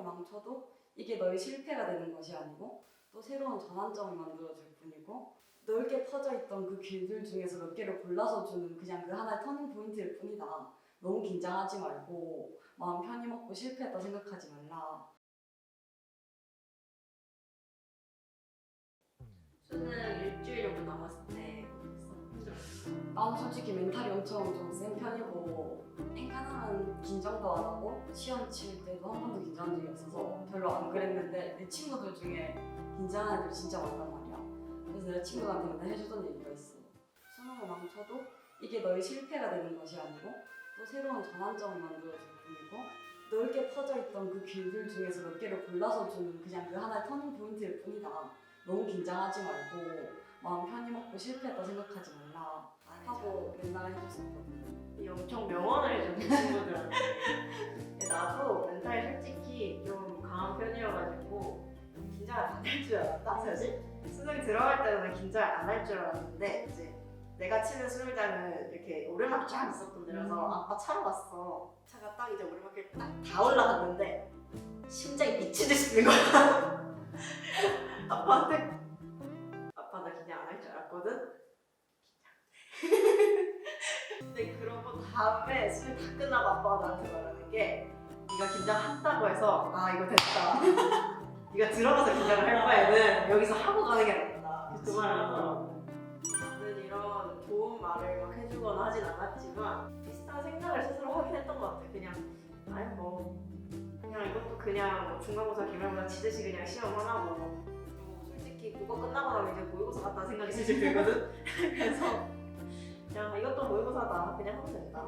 수능을 망쳐도 이게 너의 실패가 되는 것이 아니고 또 새로운 전환점을 만들어줄 뿐이고 넓게 퍼져 있던 그 길들 중에서 몇 개를 골라서 주는 그냥 그 하나의 터닝 포인트일 뿐이다. 너무 긴장하지 말고 마음 편히 먹고 실패했다 생각하지 말라. 수능 일주일 정도 남았을 때? 나는 솔직히 멘탈이 엄청 좀 센 편이고 앵간하면 긴장도 안 하고 시험 칠 때도 한 번도 긴장한 적이 없어서 별로 안 그랬는데 내 친구들 중에 긴장하는 애들 진짜 많단 말이야. 그래서 내 친구한테 맨날 해주던 얘기가 있어. 수능을 망쳐도 이게 너의 실패가 되는 것이 아니고 또 새로운 전환점을 만들어줄 뿐이고 넓게 퍼져 있던 그 길들 중에서 몇 개를 골라서 주는 그냥 그 하나의 터닝 포인트일 뿐이다. 너무 긴장하지 말고 마음 편히 먹고 실패했다 생각하지 말라 하고 맨날 해줬었거든. 이 엄청 명언을 해준 친구들한테. 나도 멘탈이 솔직히 좀 강한 편이어가지고 긴장을 안 할 줄 알았다 사실? 수능 들어갈 때는 긴장을 안할 줄 알았는데 이제 내가 치는 수영장은 이렇게 오르막 쫙 있었던 데라서 음. 아빠 차로 갔어. 차가 딱 이제 오르막길 딱 다 올라갔는데 심장이 미치듯이 뛰는 거야. 아빠한테 아빠 나 긴장 안 할 줄 알았거든 다음에 수능 다 끝나고 아빠가 나한테 말하는 게 네가 긴장한다고 해서 아 이거 됐다. 네가 들어가서 긴장을 할 바에는 여기서 하고 가는 게 낫다. 그 말을 하더라고. 나는 이런 좋은 말을 막 해주거나 하진 않았지만 비슷한 생각을 스스로 하긴 했던 것 같아 그냥 아니 뭐 그냥 이것도 그냥 뭐 중간고사 기말고사 치듯이 그냥 시험만 하고 뭐. 솔직히 그거 끝나고 나면 이제 모의고사 같다는 생각이 슬슬 들거든? 그래서 그냥 이것도 모의고사다 그냥 하면 된다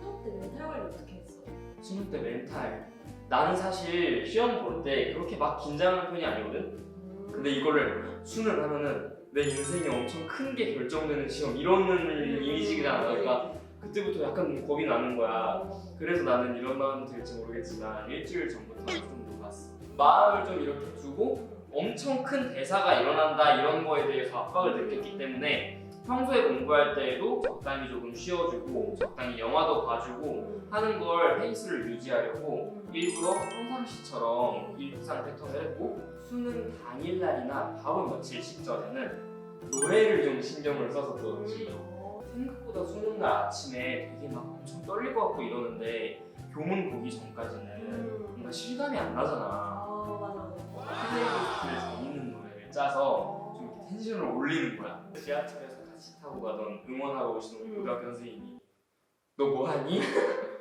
수능 때 멘탈 관리 어떻게 했어? 수능 때 멘탈. 나는 사실 시험 볼 때 그렇게 막 긴장하는 편이 아니거든. 음. 근데 이거를 수능을 하면은 내 인생이 엄청 큰 게 결정되는 시험 이런 이미지가 나니까 그때부터 약간 겁이 나는 거야. 그래서 나는 이런 마음이 들지 모르겠지만 일주일 전부터 좀 놀랐어. 마음을 좀 이렇게 두고 엄청 큰 대사가 일어난다 이런 거에 대해서 압박을 느꼈기 때문에 평소에 공부할 때에도 적당히 조금 쉬어주고 적당히 영화도 봐주고 하는 걸 페이스를 유지하려고 일부러 평상시처럼 일상 패턴을 했고 수능 당일날이나 바로 며칠 직전에는 노래를 좀 신경을 써서 들었지 생각보다 수능날 아침에 되게 막 엄청 떨릴 것 같고 이러는데 교문 보기 전까지는 뭔가 실감이 안 나잖아. 아 맞아. 플레이리스트를 재밌는 노래를 짜서 좀 이렇게 텐션을 올리는 거야. 지하철에서 같이 타고 가던 응원하러 오신 우리 음. 고등학교 선생님이 너 뭐하니?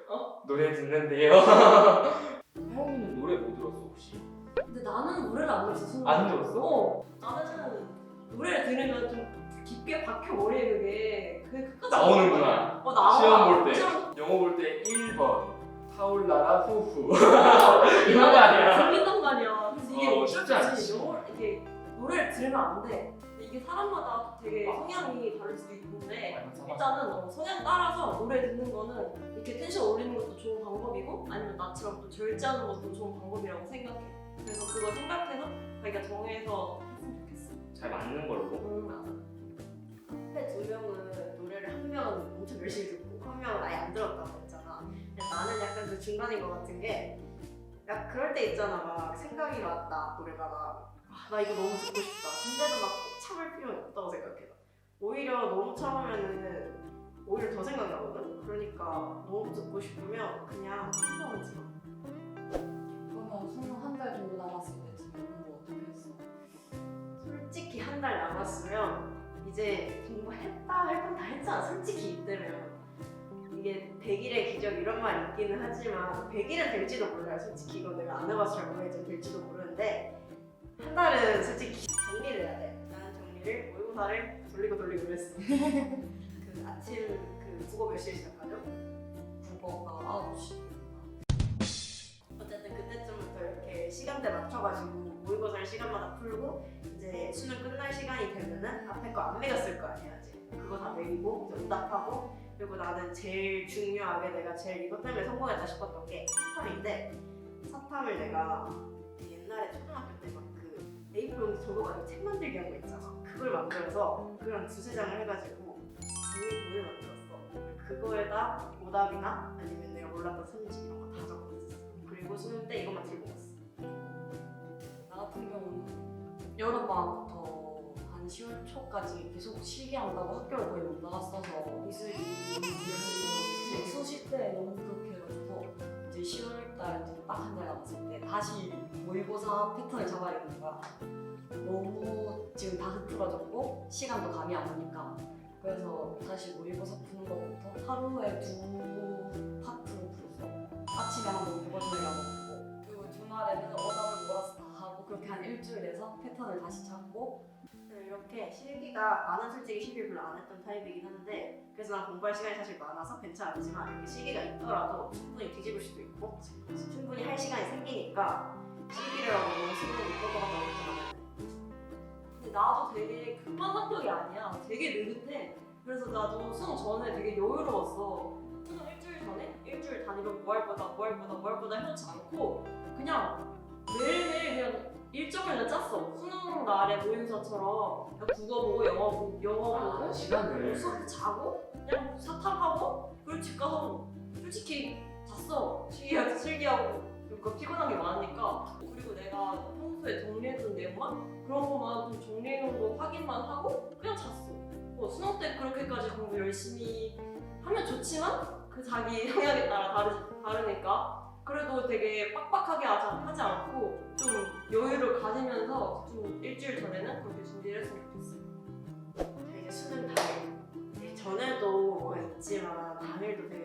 어? 노래 듣는데요 혜영이는 노래 뭐 들었어 혹시? 근데 나는 노래를 안 들었어. 안 때. 들었어? 어. 나는 노래를 들으면 좀 깊게 박혀 머리에 그게 그게 끝까지 나오는구나. 어 나와. 시험 볼 때. 시험 영어 볼 때 1번 타올라라 후후 때 이런 거 아니야? 들린단 말이야. 그래서 이게 어, 쉽지 않지. 어쩌지 영어 이게 노래를 들으면 안 돼. 근데 이게 사람마다 되게 성향이 다를 수도 있는데 일단은 어, 성향 따라서 노래 듣는 거는 이렇게 텐션 올리는 것도 좋은 방법이고 아니면 나처럼 또 절제하는 것도 좋은 방법이라고 생각해. 그래서 그거 생각해서 자기가 정해서 했으면 좋겠어. 잘 맞는 걸로 응 맞아. 앞에 두 명은 노래를 한 명은 엄청 열심히 듣고 한 명은 아예 안 들었다고 했잖아. 근데 나는 약간 그 중간인 것 같은 게, 야 그럴 때 있잖아 막 생각이 왔다 노래가 막, 아, 나 이거 너무 듣고 싶다. 근데도 막 꼭 참을 필요는 없다고 생각해. 오히려 너무 참으면은 오히려 더 생각나거든. 그러니까 너무 듣고 싶으면 그냥 한 번은 들어. 그러면 수능 한 달 정도 남았을 때쯤 공부 어떻게 했어? 솔직히 한 달 남았으면 이제 공부했다 할 건 다 했잖아 솔직히 이때면 이게 100일의 기적 이런 말 있기는 하지만 100일은 될지도 몰라요 솔직히 이거 내가 안 해봐서 잘 모르겠지만 될지도 모르는데 한 달은 솔직히 정리를 해야 돼 나는 정리를 모의고사를 돌리고 돌리고 그랬어 그 아침 그 국어 몇 시에 시작하죠? 국어가 9시. 어쨌든 그때쯤부터 이렇게 시간대 맞춰가지고 모의고사를 시간마다 풀고 이제 수능 끝날 시간이 되면은 앞에 거 안 매겼을 거 아니야 아직 그거 다 매기고 이제 응답하고 그리고 나는 제일 중요하게 내가 제일 이것 때문에 성공했다 싶었던 게 사탐인데 사탐을 내가 옛날에 초등학교 때 네이플롱이 저거 책 만들기 하고 있잖아. 그걸 만들어서 그런 주세장을 해가지고 종이공을 만들었어. 그거에다 오답이나 아니면 내가 몰랐던 선지 이런 거 다 적어놨어 그리고 수능 때 이것만 들고 왔어. 나 같은 경우는 여름방학부터 한 10월 초까지 계속 실기한다고 학교를 거의 못 나갔어서 미술 모의고사 패턴을 잡아야 되는 거야. 너무 지금 다 흐트러졌고 시간도 감이 안 오니까 그래서 다시 모의고사 푸는 것부터 하루에 두 파트로 풀었어. 아침에 한번 모의고사를 먹고 그리고 주말에는 오답을 몰아서 다 하고 그렇게 한 일주일 내서 패턴을 다시 잡고 네, 이렇게 실기가 나는 솔직히 실기 별로 안 했던 타입이긴 한데 그래서 난 공부할 시간이 사실 많아서 괜찮았지만 이렇게 실기가 있더라도 충분히 뒤집을 수도 있고 충분히 할 시간이 생기니까 실기를 하고 너무 수능을 못볼것 같다고 생각하면 근데 나도 되게 급한 성격이 아니야. 되게 느긋해. 그래서 나도 수능 전에 되게 여유로웠어. 수능 일주일 전에 일주일 단위로 뭐 할 거다, 뭐 할 거다, 뭐 할 거다 해놓지 않고 그냥 매일매일 그냥 일정을 그냥 짰어. 수능 날에 모의고사처럼 그냥 국어 보고 영어 보고 영어 보고 아, 시간을. 수업 자고 그냥 사탕하고 그리고 집 가서 솔직히 잤어. 실기하고 실기하고 그러니까 피곤한 게 많으니까 그리고 내가 평소에 정리했던 내용만 그런 것만 좀 정리해놓은 거 확인만 하고 그냥 잤어. 뭐 수능 때 그렇게까지 공부 열심히 하면 좋지만 그 자기 성향에 따라 다르, 다르니까 그래도 되게 빡빡하게 하지, 않고 좀 여유를 가지면서 좀 일주일 전에는 그렇게 준비를 했으면 좋겠어. 자, 이제 수능 당일 네, 전에도 있지만 당일도 되게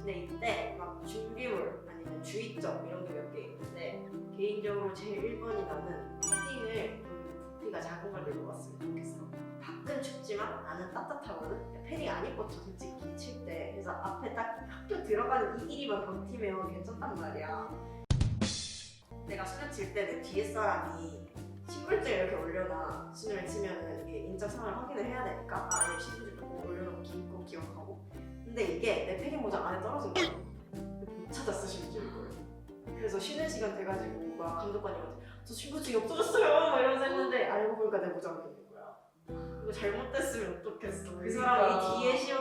근데 이때 막 준비물 아니면 주의점 이런 게 몇 개 있는데 개인적으로 제일 1번이 나는 패딩을 좀 부피가 작은 걸 들고 왔으면 좋겠어. 밖은 춥지만 나는 따뜻하거든. 패딩 안 입고 쳐 솔직히. 칠 때. 그래서 앞에 딱 학교 들어가는 이 길이만 버티면 괜찮단 말이야. 내가 수능 칠 때 내 뒤에 사람이 신분증 이렇게 올려놔. 수능을 치면은 이게 인적사항을 확인을 해야 되니까 아얘 신분증 꼭 올려놓고 기고 기억하고 근데 이게 내 패딩 모자 안에 떨어진 거야 못 찾았어 심지어 이걸 그래서 쉬는 시간 돼가지고 막 감독관님한테 저 신분증이 없어졌어요 막 이러면서 했는데 알고 보니까 내 모자가 있는 거야 그거 잘못됐으면 어떡했어 그 사람이 그러니까. 뒤에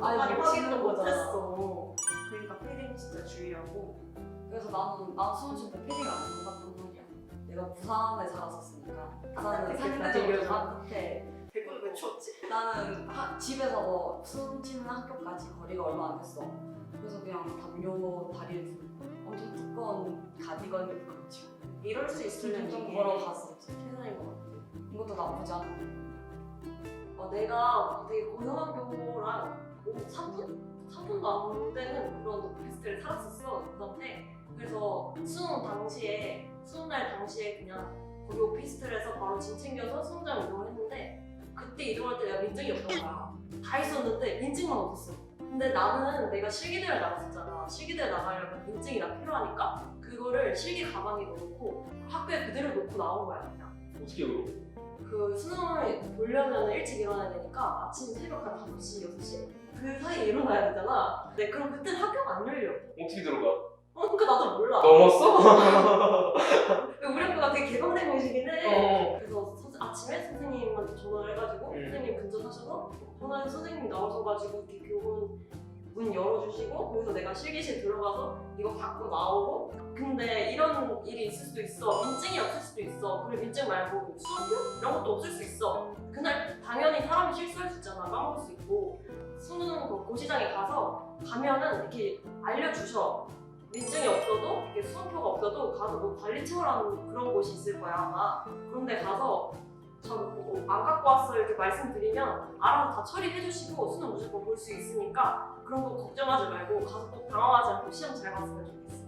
아니, 감독관이 치는 거잖아. 못했어 그러니까 패딩 진짜 주의하고 그래서 나는 난 수능 칠때 패딩을 안 갔단 말이야. 내가 부산에 살았었으니까 부산은 상대적으로 따뜻해. 대구는 왜 추웠지? 나는 하- 집에서 수능 치는 학교까지 거리가 얼마 안 됐어. 그래서 그냥 담요 다리에 두고 엄청 두꺼운 가디건 입고 그렇지. 이럴 수 있으면 좀 걸어갔었지. 최선인 것 같아 이것도 나쁘지 않아. 어, 내가 되게 고등학교랑 3분? 3분도 안 되는 그런 베스트를 살았었어 고3 때 그래서 수능 당시에 수능 날 당시에 그냥 거기 오피스텔에서 바로 짐 챙겨서 수능장 이동을 했는데 그때 이동할 때 내가 민증이 없던 거야 다 있었는데 민증만 없었어 근데 나는 내가 실기대를 나갔었잖아 실기대를 나가려면 민증이 나 필요하니까 그거를 실기 가방에 넣고 학교에 그대로 놓고 나온 거야 그냥 어떻게 울어? 그 수능을 보려면 일찍 일어나야 되니까 아침 새벽 한 5시, 6시 그 사이에 일어나야 되잖아. 네, 그럼 그때는 학교가 안 열려. 어떻게 들어가? 어, 그러니까 나도 몰라. 넘었어? 우리 학교가 되게 개방된 곳이긴 해. 어. 그래서 선- 아침에 선생님한테 전화를 해가지고 음. 선생님 근전하셔서 전화해서 선생님 나오셔가지고 이렇게 교문 문 열어주시고 거기서 내가 실기실 들어가서 이거 받고 나오고. 근데 이런 일이 있을 수도 있어. 민증이 없을 수도 있어. 그리고 민증 말고 수험표 이런 것도 없을 수 있어. 그날 당연히 사람이 실수할 수 있잖아. 까먹을 수 있고. 수능 그 고시장에 가서 가면은 이렇게 알려주셔. 민증이 없어도 이렇게 수험표가 없어도 가서 뭐 관리처라는 그런 곳이 있을 거야 아마. 그런데 가서 저안 갖고 왔어요 이렇게 말씀드리면 알아서 다 처리해 주시고 수능 무조건 볼 수 있으니까 그런 거 걱정하지 말고 가서 꼭 당황하지 않고 시험 잘 봤으면 좋겠어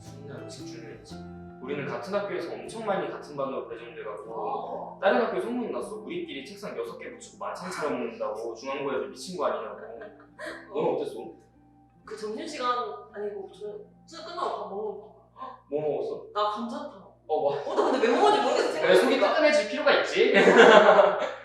수능날 음식 중요했지. 우리는 같은 학교에서 엄청 많이 같은 반으로 배정돼가지고 어. 다른 학교 소문이 났어. 우리끼리 책상 여섯 개 붙이고 만찬 차려 먹는다고 중앙고 애들 미친 거 아니냐고. 너는 어땠어? 그 점심시간 아니고 저 끝나고 밥 먹는 거. 뭐 먹었어? 나 감자탕 어, 뭐. 어, 나 근데 왜 먹었는지 모르겠어 그래 속이 뜨끈해질 필요가 있지.